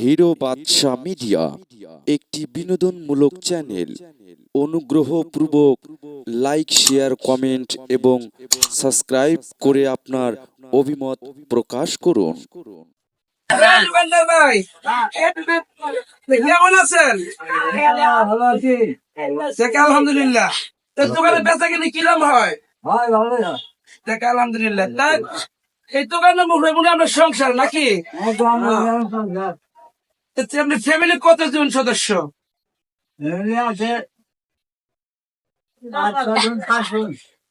Hero Badsha media একটি বিনোদনমূলক channel. অনুগ্রহপূর্বক লাইক শেয়ার কমেন্ট এবং সাবস্ক্রাইব করে আপনার অভিমত প্রকাশ করুন। হ্যাঁ, কেমন আছেন? আলহামদুলিল্লাহ। তো দোকানে বেচা কিনে কিরম হয়? হয় আলহামদুলিল্লাহ। তাই এই দোকানের মুখে মুখে আমরা সংসার নাকি? তো আপনি ফ্যামিলি কতজন সদস্য? আছে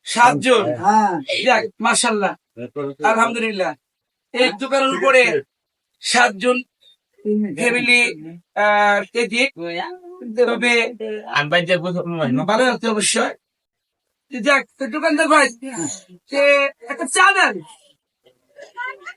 সাতজন হ্যাঁ। যাক মাশাল্লাহ আলহামদুলিল্লাহ। এই দোকানের উপরে সাতজন ফ্যামিলি তবে ভালো লাগছে অবশ্যই। যাক দোকানদার ভাই একটা চা দেন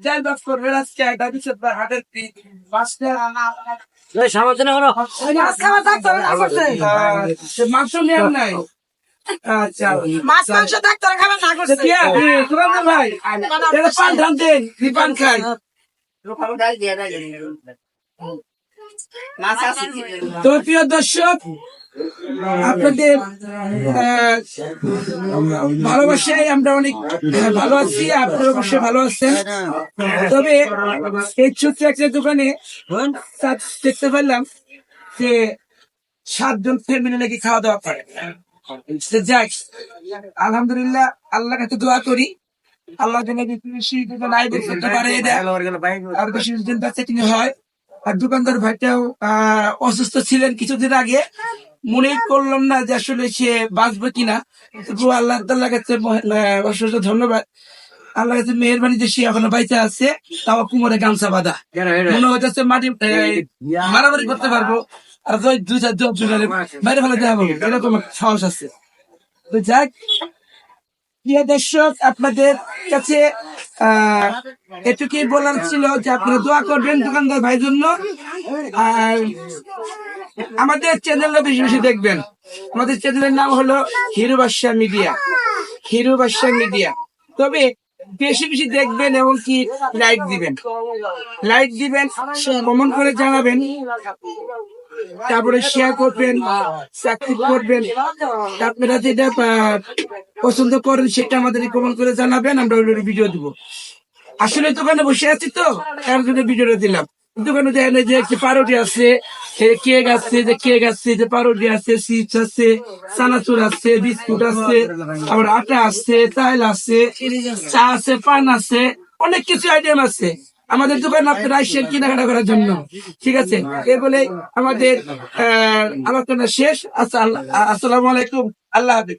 যাই বাস করবেন আজকে একটা বিশেষ হাটের দিন পাঁচটা মাছ খাওয়া ডাক্তার আচ্ছা, মাংস নিয়ে নাই। আচ্ছা। মাছ মাংস ডাক্তার খাবে না করছে। দিয়া, এ, সুরেন্দ্র ভাই? এটা পান ধান দেন দি খাই। তো প্রিয় দর্শক আপনাদের ভালোবাসায় আমরা অনেক ভালো আছি আপনারা অবশ্যই ভালো আছেন। তবে এই ছোট্ট একটা দোকানে দেখতে পেলাম যে সাতজন ফ্যামিলি নাকি খাওয়া দাওয়া করে। যাক, আলহামদুলিল্লাহ আল্লাহ কাছে দোয়া করি। আল্লাহ যেন আর বেশি দিন বেচা কিনে হয়। আর দোকানদার ভাইটাও অসুস্থ ছিলেন কিছুদিন আগে। মনে করলাম না যে আসলে সে বাঁচবে কিনা। আল্লাহ তাল্লাহ কাছে অশেষ ধন্যবাদ। আল্লাহ কাছে মেহরবানি যে সে এখনও বাইচা আছে তাও কুমোরে গামছা বাঁধা। মনে হইতেছে মাটি মারামারি করতে পারব। আর ওই দুই চার জন বাইরে ফেলে দেওয়া হবে। এরকম সাহস আছে। তো যাক প্রিয় দর্শক আপনাদের কাছে আহ এটুকুই বলার ছিল যে আপনারা দোয়া করবেন দোকানদার ভাইয়ের জন্য। আর আমাদের চ্যানেলটা বেশি বেশি দেখবেন। আমাদের চ্যানেলের নাম হলো hero Badsha media. Hero Badsha media. তবে বেশি বেশি দেখবেন এবং কি লাইক দিবেন। লাইক দিবেন কমেন্ট করে জানাবেন। তারপরে শেয়ার করবেন সাবস্ক্রাইব করবেন। আপনারা যেটা পছন্দ করেন সেটা আমাদের কমেন্ট করে জানাবেন, আমরা ওই ভিডিও দিব। আসলে দোকানে বসে আছি তো, তার জন্য ভিডিওটা দিলাম। দোকানে দেখেন যে একটি পারোটি আছে কেক আছে যে কেক আছে যে পারোটি আছে চিপস আছে চানাচুর আছে বিস্কুট আছে আবার আটা আছে তাইল আছে চা আছে পান আছে অনেক কিছু আইটেম আছে। আমাদের দোকান আপনার আসছেন কেনাকাটা করার জন্য। ঠিক আছে? এ বলে আমাদের আহ, আলোচনা শেষ। আচ্ছা আসসালাম আলাইকুম। আল্লাহ হাফিজ।